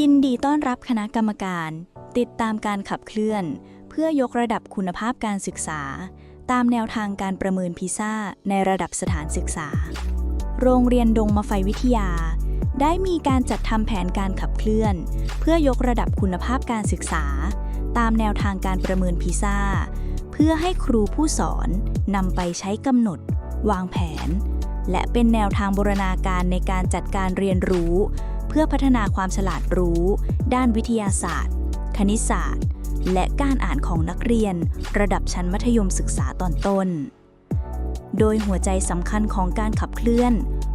ยินดีต้อนรับคณะกรรมการ ติดตามการขับเคลื่อน เพื่อยกระดับคุณภาพการศึกษา ตามแนวทางการประเมินพิซ่าในระดับสถานศึกษา โรงเรียนดงมาไฟวิทยา ได้มีการจัดทำแผนการขับเคลื่อน เพื่อยกระดับคุณภาพการศึกษา ตามแนวทางการประเมินพิซ่าเพื่อให้ครูผู้สอนนำไปใช้กำหนด วางแผน และเป็นแนวทางบูรณาการในการจัดการเรียนรู้ เพื่อพัฒนาความฉลาดรู้ ด้านวิทยาศาสตร์ คณิตศาสตร์ และการอ่านของนักเรียน ระดับชั้นมัธยมศึกษาตอนต้น โดยหัวใจสำคัญของการขับเคลื่อน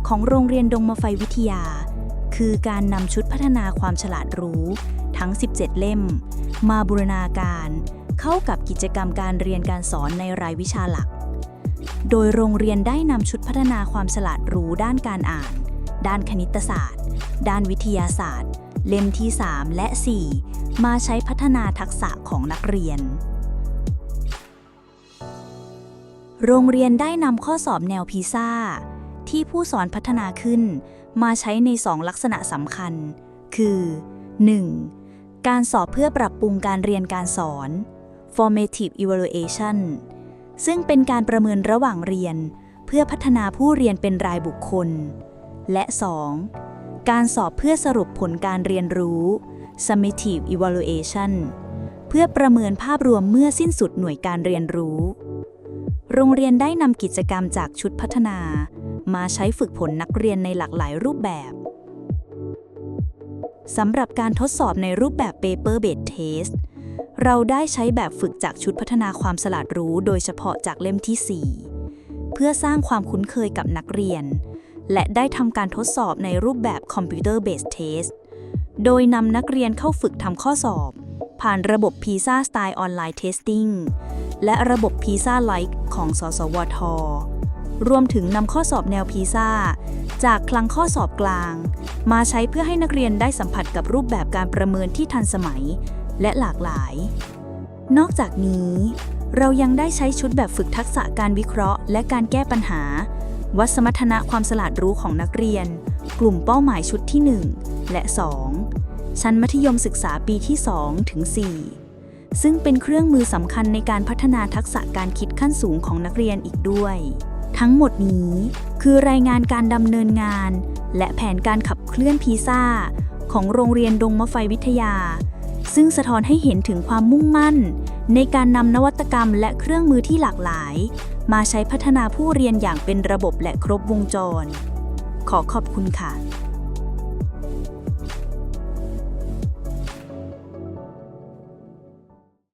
ของโรงเรียนดงมะไฟวิทยา คือการนำชุดพัฒนาความฉลาดรู้ ทั้ง 17 เล่ม มาบูรณาการ เข้ากับกิจกรรมการเรียนการสอนในรายวิชาหลัก โดยโรงเรียนได้นำชุดพัฒนาความฉลาดรู้ด้านการอ่าน ด้านคณิตศาสตร์ ด้านวิทยาศาสตร์ เล่มที่ 3 และ 4 มาใช้พัฒนาทักษะของนักเรียน โรงเรียนได้นำข้อสอบแนวพีซ่า ที่ผู้สอนพัฒนาขึ้น มาใช้ใน 2 ลักษณะสำคัญ คือ 1. การสอบเพื่อปรับปรุงการเรียนการสอน formative evaluation ซึ่งเป็นการประเมินระหว่างเรียน เพื่อพัฒนาผู้เรียนเป็นรายบุคคล และ 2. การสอบเพื่อสรุปผลการเรียนรู้ summative evaluation เพื่อประเมินภาพรวมเมื่อสิ้นสุดหน่วยการเรียนรู้ โรงเรียนได้นำกิจกรรมจากชุดพัฒนา มาใช้ฝึกผลนักเรียนในหลากหลายรูปแบบสำหรับการทดสอบในรูปแบบ paper based test เราได้ใช้แบบฝึกจากชุดพัฒนาความฉลาดรู้โดยเฉพาะจากเล่มที่ 4 เพื่อสร้างความคุ้นเคยกับนักเรียน และได้ทำการทดสอบในรูปแบบ computer based test โดยนำนักเรียนเข้าฝึกทำข้อสอบ ผ่านระบบ PISA Style Online Testing และระบบ PISA Like ของ สสวท รวมถึงนำข้อสอบแนว PISA จากคลังข้อสอบกลาง มาใช้เพื่อให้นักเรียนได้สัมผัสกับรูปแบบการประเมินที่ทันสมัย และหลากหลาย นอกจากนี้ เรายังได้ใช้ชุดแบบฝึกทักษะการวิเคราะห์ และการแก้ปัญหา วัดสมรรถนะความฉลาดรู้ของนักเรียน กลุ่มเป้าหมายชุดที่ 1 และ 2 ชั้นมัธยมศึกษาปีที่ 2 ถึง 4 ซึ่งเป็นเครื่องมือสำคัญในการพัฒนาทักษะการคิดขั้นสูงของนักเรียนอีกด้วย ทั้งหมดนี้คือรายงานการดำเนินงาน และแผนการขับเคลื่อนพีซ่า ของโรงเรียนดงมะไฟวิทยา ซึ่งสะท้อนให้เห็นถึงความมุ่งมั่น ในการนำนวัตกรรมและเครื่องมือที่หลากหลาย มาใช้พัฒนาผู้เรียนอย่างเป็นระบบและครบวงจร ขอขอบคุณค่ะ